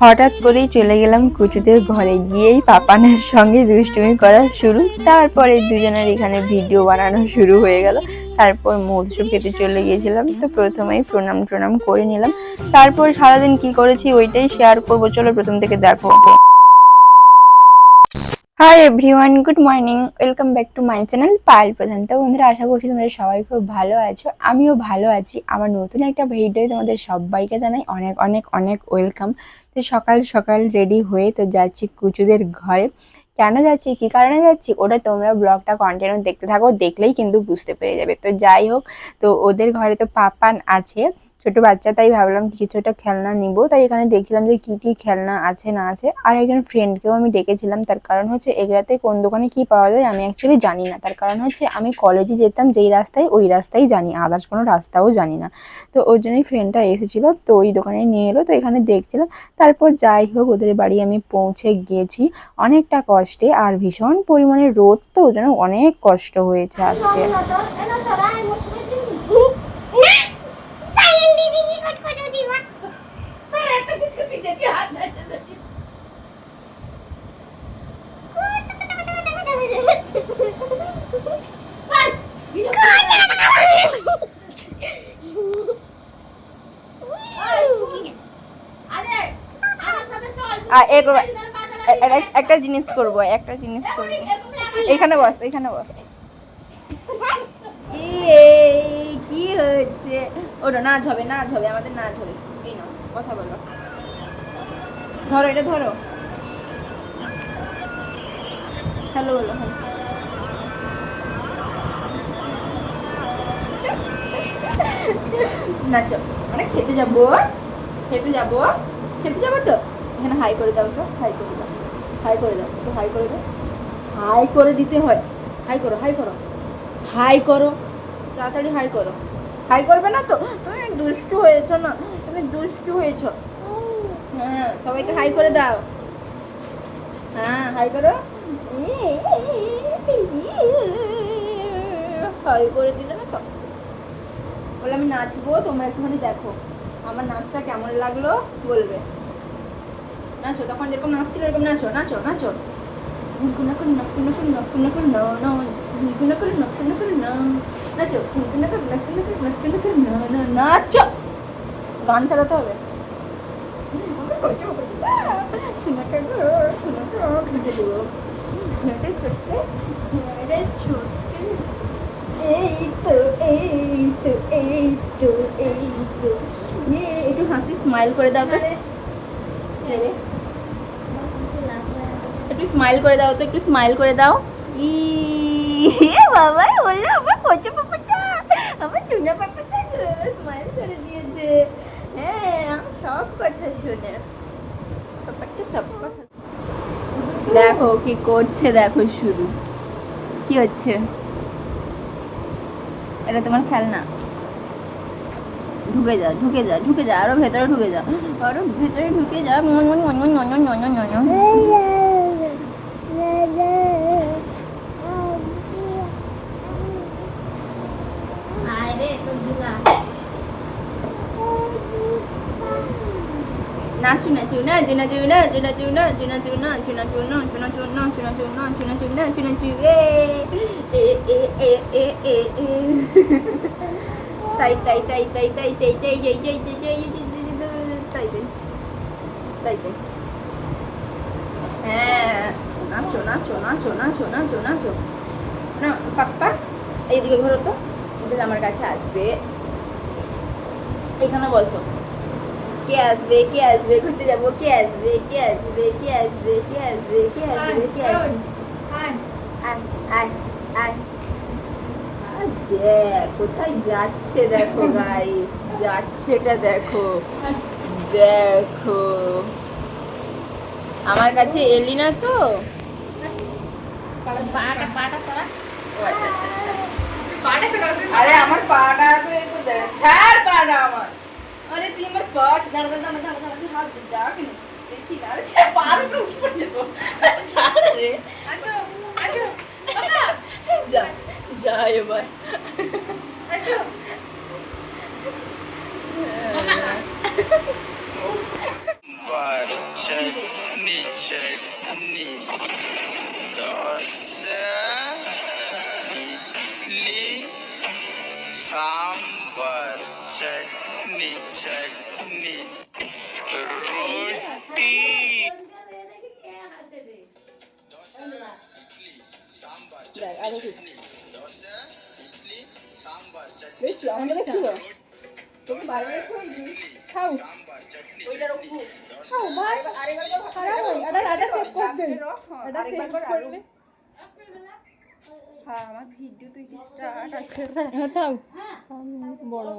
হঠাৎ করেই চলে গেলাম কুচুদের ঘরে। গিয়েই পাপানের সঙ্গে দুষ্টুমি করা শুরু। তারপরে দুজনের এখানে ভিডিও বানানো শুরু হয়ে গেল। তারপর মধুসু খেতে চলে গিয়েছিলাম। তো প্রথমেই প্রণাম প্রণাম করে নিলাম। তারপর সারাদিন কি করেছি ওইটাই শেয়ার করব। চলো প্রথম থেকে দেখো। Hi everyone good morning welcome back to my channel Payel Pradhan তো বন্ধুরা, আশা করছি তোমরা সবাই খুব ভালো আছো। আমিও ভালো আছি। আমার নতুন একটা ভিডিও তোমাদের সবাইকে জানাই অনেক অনেক অনেক ওয়েলকাম তো সকাল সকাল রেডি হয়ে তো যাচ্ছি কুচুদের ঘরে। কেন যাচ্ছি? কি কারণে যাচ্ছি? ওটা তোমরা ব্লগটা কন্টিনিউ দেখতে থাকো, দেখলেই কিন্তু বুঝতে পেরে যাবে। তো যাই হোক, তো ওদের ঘরে তো পাপান আছে। ছোট বাচ্চা, তাই ভাবলাম কিছু একটা খেলনা নিব। তাই এখানে দেখছিলাম যে কি কি খেলনা আছে, না আছে। আর একজন ফ্রেন্ডকেও আমি ডেকেছিলাম। তার কারণ হচ্ছে এগুলাতে কোন দোকানে কি পাওয়া যায় আমি অ্যাকচুয়ালি জানি না। তার কারণ হচ্ছে আমি কলেজে যেতাম, যেই রাস্তায়, ওই রাস্তায় জানি। আদার্স কোনো রাস্তাও জানি না। তো ওর জন্যই ফ্রেন্ডটা এসেছিল, তো ওই দোকানে নিয়ে এলো। তো এখানে দেখছিলাম, তারপর যাই হোক, ওদের বাড়ি আমি পৌঁছে গিয়েছি অনেকটা কষ্টে আর ভীষণ পরিমাণে রোদ, তো ওই জন্য অনেক কষ্ট হয়েছে আজকে আর এগুলো এ- এ- একটা জিনিস করব, একটা জিনিস করব। এখানে বস এখানে বস। কি হচ্ছে? ওটা নাচ হবে নাচ হবে, আমাদের নাচ হবে। এই কথা বলো। ধরো, এটা ধরো। হ্যালো, বলো, হ্যালো। নাচো। মানে খেতে যাব? খেতে যাব? খেতে যাব তো? এখানে হাই করে দাও তো হাই করে দাও হাই করে দাও, একটু হাই করে দাও। হাই করে দিতে হয়। হাই করো হাই করো। হাই করো, তাড়াতাড়ি হাই করো। হাই করবে না তো? তুমি দুষ্টু হয়েছো না? তুমি দুষ্টু হয়েছো। হ্যাঁ সবাইকে হাই করে দাও। হ্যাঁ হাই করো। হাই করে দিলে না তো? বলে আমি নাচবো, তোমরা একটুখানি দেখো। আমার নাচটা কেমন লাগল? বলবে। নাচো তখন যেরকম নাচছিল এরকম নাচো নাচো নাচো। ঝুঁকুনা করে নকুনা করে নকুনা করে ন ন ঝুঁকুনা করে নকুনা করে ন নাচো ঝুঁকুনা করে নকুনা করে নকুনা করে ন ন নাচো। গান চালাতে হবে। একটু হাসি স্মাইল করে দাও তো। একটু স্মাইল করে দাও তো, একটু স্মাইল করে দাও। ই বাবা বলল আমার কচু পাপাটা আমার চুনা পাপাটা স্মাইল করে দিয়েছে। হ্যাঁ সব কথা শুনে। পাপাটা সব কথা। দেখো কি করছে, দেখো শুধু। কি হচ্ছে? এটা তোমার খেলনা। ঢুকে যা ঢুকে যা ঢুকে যা, আরও ভেতরে ঢুকে যা। আরও ভেতরে ঢুকে যা মন মন মন মন মন মন মন মন। নাচু নাচু নাচু নাচু নাচু নাচু নাচু নাচু নাচু নাচু নাচু নাচু নাচু নাচু নাচু নাচু নাচু নাচু এ এ এ এ এ এ এ তাই তাই তাই তাই তাই তাই তাই হ্যাঁ নাচো নাচো নাচো নাচো নাচো না পাপ্পা এইদিকে ঘোরো তো। ওদের আমার কাছে আসবে। এখানে বসো। কে আসবে কে আসবে? ঘুরতে যাব। কে আসবে কে আসবে কে আসবে কে আসবে কে আসবে কে আসবে? কোথায় যাচ্ছে দেখো গাইস যাচ্ছেটা দেখো। দেখো। আমার কাছে এলি না তো? ও আচ্ছা আচ্ছা আচ্ছা। আরে আমার পাটা তো এই তো ছাড় পাটা আমার। আরে তুই আমার পা দাঁড়া দাঁড়া দাঁড়া দাঁড়া তুই হাত যা কেন। দেখি না। আরে ছে পার উপরে উঠে পড়ছে তো। ছাড় রে। যা যা এবার। সাম্বার দেখছ আমাকে দেখছিল দোসা খাও সাম্বার চটনি চটনি খাও ভাই খারাপ হয় এটা এটা সেভ করবেন এটা সেভ করবে হ্যাঁ আমার ভিডিও তো স্টার্ট আছে হ্যাঁ তাও বড়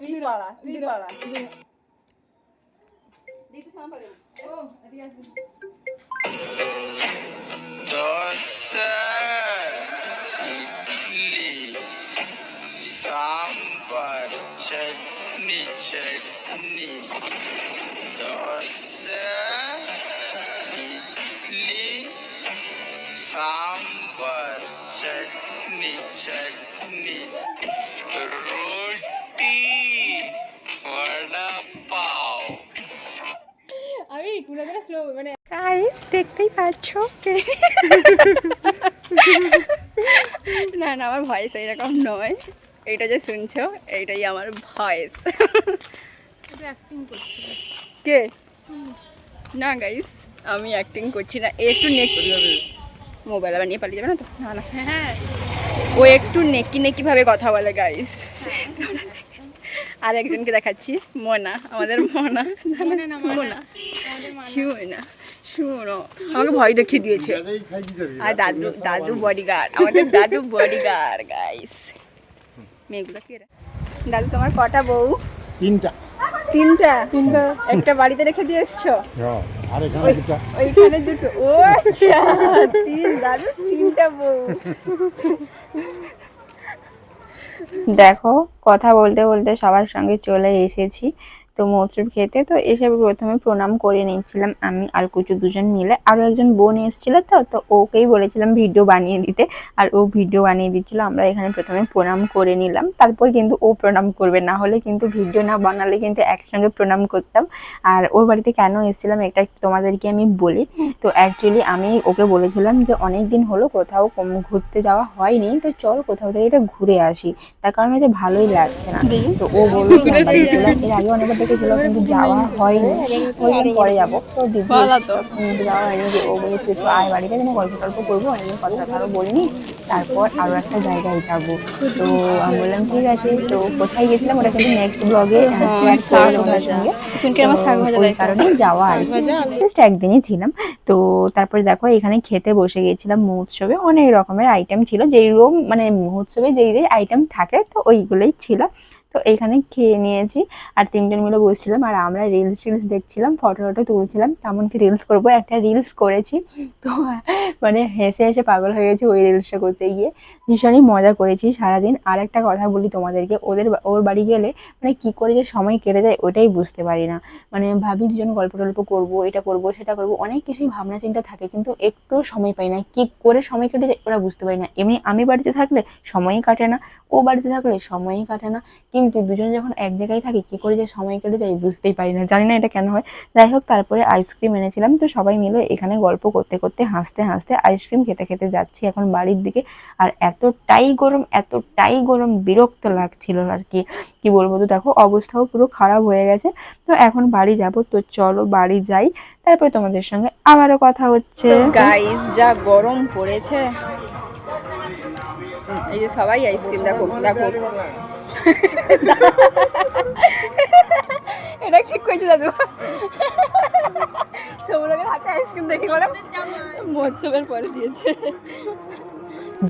তুই পালা তুই পালা Dosa idli sambar chutney chutney. Dosa idli sambar chutney chutney. দেখতেই পাচ্ছ? না না আমার ভয়েস এরকম নয়। এইটা যে শুনছো এইটাই আমার ভয়েস করছি। কে? না গাইস আমি অ্যাক্টিং করছি না। একটু নেক মোবাইল আবার নিয়ে পালিয়ে যাবে না তো? না না। হ্যাঁ। ও একটু নেকি নেকি ভাবে কথা বলে গাইস আর একজনকে দেখাচ্ছি মোনা আমাদের মোনা। মনে না মোনা। শুনো আমাকে ভয় দেখিয়ে দিয়েছে। আর দাদু দাদু বডিগার্ড আমাদের দাদু বডিগার্ড গাইস মেয়েগুলো কে দাদু তোমার কটা বউ? তিনটা। তিনটা? তিনটা। একটা বাড়িতে রেখে দিয়ে এসছো? হ্যাঁ, ওইখানে দুটো। ও আচ্ছা তিন দাদু তিনটা বউ। দেখো কথা বলতে বলতে সবার সঙ্গে চলে এসেছি। তো মৌসুম খেতে তো এসে প্রথমে প্রণাম করে নিচ্ছিলাম আমি আর কুচু দুজন মিলে। আরও একজন বোন এসেছিল তো তো ওকেই বলেছিলাম ভিডিও বানিয়ে দিতে। আর ও ভিডিও বানিয়ে দিচ্ছিল আমরা এখানে প্রথমে প্রণাম করে নিলাম। তারপর কিন্তু ও প্রণাম করবে না হলে কিন্তু ভিডিও না বানালে কিন্তু একসঙ্গে প্রণাম করতাম। আর ওর বাড়িতে কেন এসেছিলাম এটা তোমাদেরকে আমি বলি। তো অ্যাকচুয়ালি আমি ওকে বলেছিলাম যে অনেক দিন হলো কোথাও ঘুরতে যাওয়া হয়নি তো চল কোথাও থেকে এটা ঘুরে আসি। তার কারণে যে ভালোই লাগছে না। তো ও বলল গেছিলাম। এর আগে অনেকবার ডেকেছিল কিন্তু যাওয়া হয়নি। ওই দিন পরে যাব। তো দিদি যাওয়া হয়নি যে ও বলে তুই একটু আয় বাড়িতে যেন গল্প টল্প করব অনেকদিন কথা কারও বলিনি। তারপর আরও একটা জায়গায় যাব। তো আমি বললাম ঠিক আছে। তো কোথায় গেছিলাম? ওটা কিন্তু নেক্সট ব্লগে কারণে যাওয়া আর জাস্ট একদিনই ছিলাম। তো তারপরে দেখো এখানে খেতে বসে গিয়েছিলাম মহোৎসবে। অনেক রকমের আইটেম ছিল। যেই রকম মানে মহোৎসবে যেই যেই আইটেম থাকে তো ওইগুলোই ছিল। তো এইখানে খেয়ে নিয়েছি। আর তিনজন মিলে বসছিলাম আর আমরা রিলস টিলস দেখছিলাম ফটো টটো তুলছিলাম। তেমন কি রিলস করব। একটা রিলস করেছি। তো মানে হেসে হেসে পাগল হয়ে গেছি ওই রিলসটা করতে গিয়ে। ভীষণই মজা করেছি সারাদিন। আর একটা কথা বলি তোমাদেরকে, ওদের ওর বাড়ি গেলে মানে কি করে যে সময় কেটে যায় ওটাই বুঝতে পারি না। মানে ভাবি দুজন গল্প টল্প করব, এটা করব, সেটা করব, অনেক কিছুই ভাবনা চিন্তা থাকে কিন্তু একটু সময় পাই না। কি করে সময় কেটে যায় ওরা বুঝতে পারি না। এমনি আমি বাড়িতে থাকলে সময়ই কাটে না, ও বাড়িতে থাকলে সময়ই কাটে না। কিন্তু দুজন যখন এক জায়গায় থাকি, কি করে যে সময় কেটে যায় বুঝতেই পারি না। জানি না এটা কেন হয়। যাই হোক, তারপরে আইসক্রিম এনেছিলাম, তো সবাই মিলে এখানে গল্প করতে করতে, হাসতে হাসতে আইসক্রিম খেতে খেতে যাচ্ছি এখন বাড়ির দিকে। আর এতটাই গরম এতটাই গরম বিরক্ত লাগছিল আর কি। কি বলব তো, দেখো অবস্থাও পুরো খারাপ হয়ে গেছে। তো এখন বাড়ি যাব, তো চলো বাড়ি যাই। তারপরে তোমাদের সঙ্গে আবারও কথা হচ্ছে। গাইস যা গরম পড়েছে। এই যে সবাই আইসক্রিম দেখো দেখো। এটা ঠিক করেছে দাদু। সৌরভের হাতে আইসক্রিম দেখে করে মহোৎসবের পরে দিয়েছে।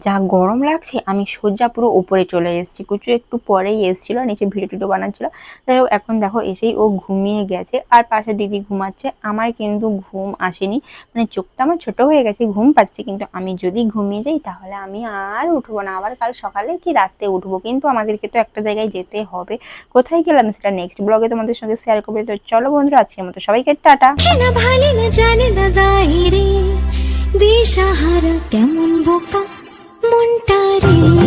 যা গরম লাগছে, আমি সজ্জা পুরো উপরে চলে এসেছি। কুচু একটু পরেই এসেছিল, নিচে ভিডিও টিডিও বানাচ্ছিল। যাই হোক, এখন দেখো এসেই ও ঘুমিয়ে গেছে, আর পাশে দিদি ঘুমাচ্ছে। আমার কিন্তু ঘুম আসেনি মানে চোখটা আমার ছোট হয়ে গেছে, ঘুম পাচ্ছি, কিন্তু আমি যদি ঘুমিয়ে যাই, তাহলে আমি আর উঠবো না। আবার কাল সকালে কি রাতে উঠবো? কিন্তু আমাদেরকে তো একটা জায়গায় যেতে হবে। কোথায় গেলাম সেটা নেক্সট ব্লগে তোমাদের সঙ্গে শেয়ার করবে। তো চলো বন্ধুরা, আজকের মতো সবাইকে টাটা। দিশাহারা কেমন বোকা? ముంటారి.